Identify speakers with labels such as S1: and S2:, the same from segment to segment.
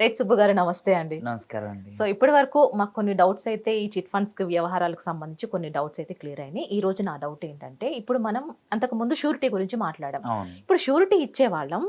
S1: Right Subbu గారు నమస్తే అండి.
S2: నమస్కారం అండి.
S1: సో ఇప్పటి వరకు మాకు కొన్ని డౌట్స్ అయితే ఈ చిట్ ఫండ్స్ వ్యవహారాలకు సంబంధించి కొన్ని డౌట్స్ అయితే క్లియర్ అయినాయి. ఈ రోజు నా డౌట్ ఏంటంటే ఇప్పుడు మనం అంతకు ముందు షూరిటీ గురించి మాట్లాడాం. ఇప్పుడు షూరిటీ ఇచ్చే వాళ్ళం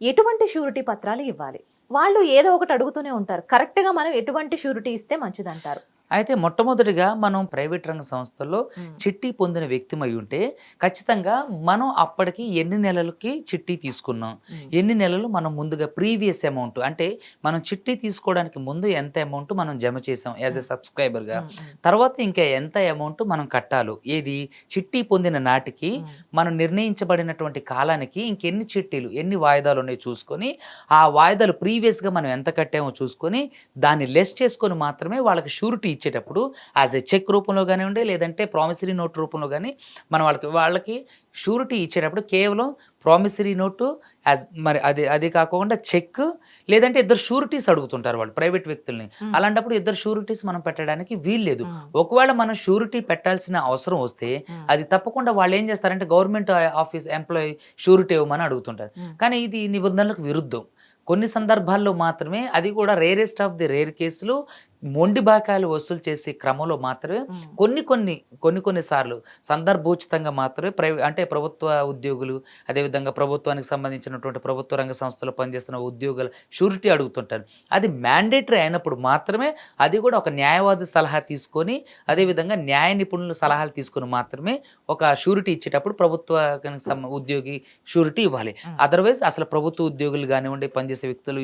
S1: ఎటువంటి షూరిటీ పత్రాలు ఇవ్వాలి? వాళ్ళు ఏదో ఒకటి అడుగుతూనే ఉంటారు. కరెక్ట్గా మనం ఎటువంటి షూరిటీ ఇస్తే మంచిది అంటారు
S2: అయితే మొట్టమొదటిగా మనం ప్రైవేట్ రంగ సంస్థల్లో చిట్టి పొందిన వ్యక్తిమై ఉంటే ఖచ్చితంగా మనం అప్పటికి ఎన్ని నెలలకి చిట్టి తీసుకున్నాం? ఎన్ని నెలలు మనం ముందుగా ప్రీవియస్ అమౌంట్? అంటే మనం చిట్టి తీసుకోవడానికి ముందు ఎంత అమౌంట్ మనం జమ చేసాం యాజ్ ఎ సబ్స్క్రైబర్గా? తర్వాత ఇంకా ఎంత అమౌంట్ మనం కట్టాలి? ఏది? చిట్టి పొందిన నాటికి మనం నిర్ణయించబడినటువంటి కాలానికి ఇంకెన్ని చిట్టీలు ఎన్ని వాయిదాలు ఉన్నాయో చూసుకొని ఆ వాయిదాలు ప్రీవియస్గా మనం ఎంత కట్టామో చూసుకొని దాన్ని లెస్ చేసుకొని మాత్రమే వాళ్ళకి షూరిటీ ఇచ్చేటప్పుడు యాజ్ ఎ చెక్ రూపంలో కానివ్వండి లేదంటే ప్రామిసరీ నోట్ రూపంలో కానీ మనం వాళ్ళకి వాళ్ళకి షూరిటీ ఇచ్చేటప్పుడు కేవలం ప్రామిసరీ నోటు యాజ్ మరి అది అది కాకుండా చెక్ లేదంటే ఇద్దరు షూరిటీస్ అడుగుతుంటారు వాళ్ళు ప్రైవేట్ వ్యక్తుల్ని. అలాంటప్పుడు ఇద్దరు షూరిటీస్ మనం పెట్టడానికి వీల్లేదు ఒకవేళ మనం షూరిటీ పెట్టాల్సిన అవసరం వస్తే అది తప్పకుండా వాళ్ళు ఏం చేస్తారంటే గవర్నమెంట్ ఆఫీస్ ఎంప్లాయీ షూరిటీ ఇవ్వమని అడుగుతుంటారు. కానీ ఇది నిబంధనలకు విరుద్ధం. కొన్ని సందర్భాల్లో మాత్రమే అది కూడా రేరెస్ట్ ఆఫ్ ది రేర్ కేసులు మొండి బాకాయలు వసూలు చేసే క్రమంలో మాత్రమే కొన్ని కొన్ని కొన్ని కొన్ని సార్లు సందర్భోచితంగా మాత్రమే ప్రైవే అంటే ప్రభుత్వ ఉద్యోగులు అదేవిధంగా ప్రభుత్వానికి సంబంధించినటువంటి ప్రభుత్వ రంగ సంస్థలో పనిచేస్తున్న ఉద్యోగులు షూరిటీ అడుగుతుంటారు. అది మ్యాండేటరీ అయినప్పుడు మాత్రమే అది కూడా ఒక న్యాయవాది సలహా తీసుకొని అదేవిధంగా న్యాయ నిపుణుల సలహాలు తీసుకొని మాత్రమే ఒక షూరిటీ ఇచ్చేటప్పుడు ప్రభుత్వ ఉద్యోగి షూరిటీ ఇవ్వాలి. అదర్వైజ్ అసలు ప్రభుత్వ ఉద్యోగులు కానివ్వండి పనిచేసే వ్యక్తులు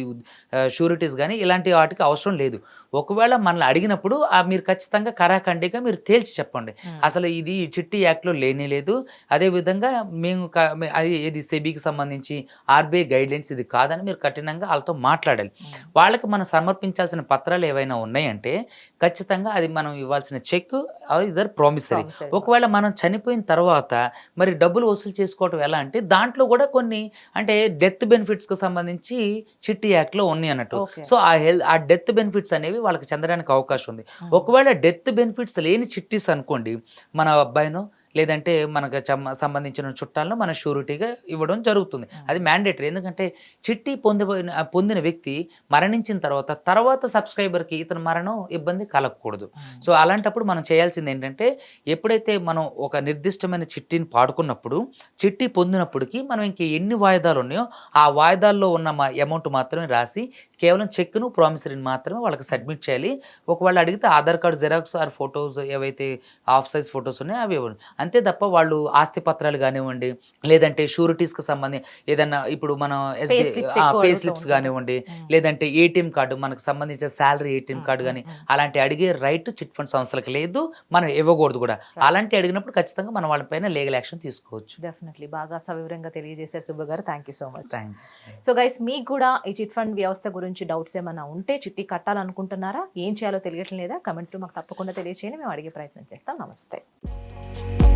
S2: షూరిటీస్ కానీ ఇలాంటి వాటికి అవసరం లేదు. ఒకవేళ మనల్ని అడిగినప్పుడు మీరు ఖచ్చితంగా కరాఖండిగా మీరు తేల్చి చెప్పండి. అసలు ఇది చిట్టి యాక్ట్లో లేనే లేదు. అదేవిధంగా మేము క- అది ఏది సెబీకి సంబంధించి ఆర్బీఐ గైడ్లైన్స్ ఇది కాదని మీరు కఠినంగా వాళ్ళతో మాట్లాడాలి. వాళ్ళకి మనం సమర్పించాల్సిన పత్రాలు ఏవైనా ఉన్నాయంటే ఖచ్చితంగా అది మనం ఇవ్వాల్సిన చెక్ ఇదర్ ప్రామిసరీ. ఒకవేళ మనం చనిపోయిన తర్వాత మరి డబ్బులు వసూలు చేసుకోవటం ఎలా అంటే దాంట్లో కూడా కొన్ని అంటే డెత్ బెనిఫిట్స్కి సంబంధించి చిట్టి యాక్ట్లో ఉన్నాయి అన్నట్టు. సో ఆ హెల్త్ ఆ డెత్ బెనిఫిట్స్ అనేవి వాళ్ళకి చెందడానికి అవకాశం ఉంది. ఒకవేళ డెత్ బెనిఫిట్స్ లేని చిట్టీస్ అనుకోండి మన అబ్బాయినో లేదంటే మనకు సంబంధించిన చుట్టాలను మన షూరిటీగా ఇవ్వడం జరుగుతుంది. అది మ్యాండేటరీ. ఎందుకంటే చిట్టి పొందిపోయిన పొందిన వ్యక్తి మరణించిన తర్వాత తర్వాత సబ్స్క్రైబర్కి ఇతని మరణం ఇబ్బంది కలగకూడదు. సో అలాంటప్పుడు మనం చేయాల్సింది ఏంటంటే ఎప్పుడైతే మనం ఒక నిర్దిష్టమైన చిట్టిని పాడుకున్నప్పుడు చిట్టి పొందినప్పటికీ మనం ఇంక ఎన్ని వాయిదాలు ఉన్నాయో ఆ వాయిదాల్లో ఉన్న మా అమౌంట్ మాత్రమే రాసి కేవలం చెక్ను ప్రామిసరీని మాత్రమే వాళ్ళకి సబ్మిట్ చేయాలి. ఒకవేళ అడిగితే Aadhaar card xerox or photos ఏవైతే ఆఫ్ సైజ్ ఫొటోస్ ఉన్నాయో అవి ఇవ్వండి. అంతే తప్ప వాళ్ళు ఆస్తి పత్రాలు కానివ్వండి లేదంటే షూరిటీస్కి సంబంధించి ఏదన్నా ఇప్పుడు మనం పే స్లిప్స్. కానివ్వండి లేదంటే ఏటీఎం కార్డు మనకు సంబంధించిన శాలరీ ఏటీఎం కార్డు కానీ అలాంటి అడిగే రైట్ చిట్ ఫండ్ సంస్థలకు లేదు మనం ఇవ్వకూడదు కూడా. అలాంటి అడిగినప్పుడు ఖచ్చితంగా మనం వాళ్ళపైన లీగల్ యాక్షన్ తీసుకోవచ్చు.
S1: డెఫినెట్లీ బాగా సవివరంగా తెలియజేశారు సుబ్బు గారు. Thank you so much so guys మీకు కూడా ఈ చిట్ ఫండ్ వ్యవస్థ గురించి డౌట్స్ ఏమైనా ఉంటే చిట్టి కట్టాలనుకుంటున్నారా? ఏం చేయాలో తెలియట్లేదా? లేదా కమెంట్ మాకు తప్పకుండా తెలియచేయండి. మేము అడిగే ప్రయత్నం చేస్తాం. నమస్తే.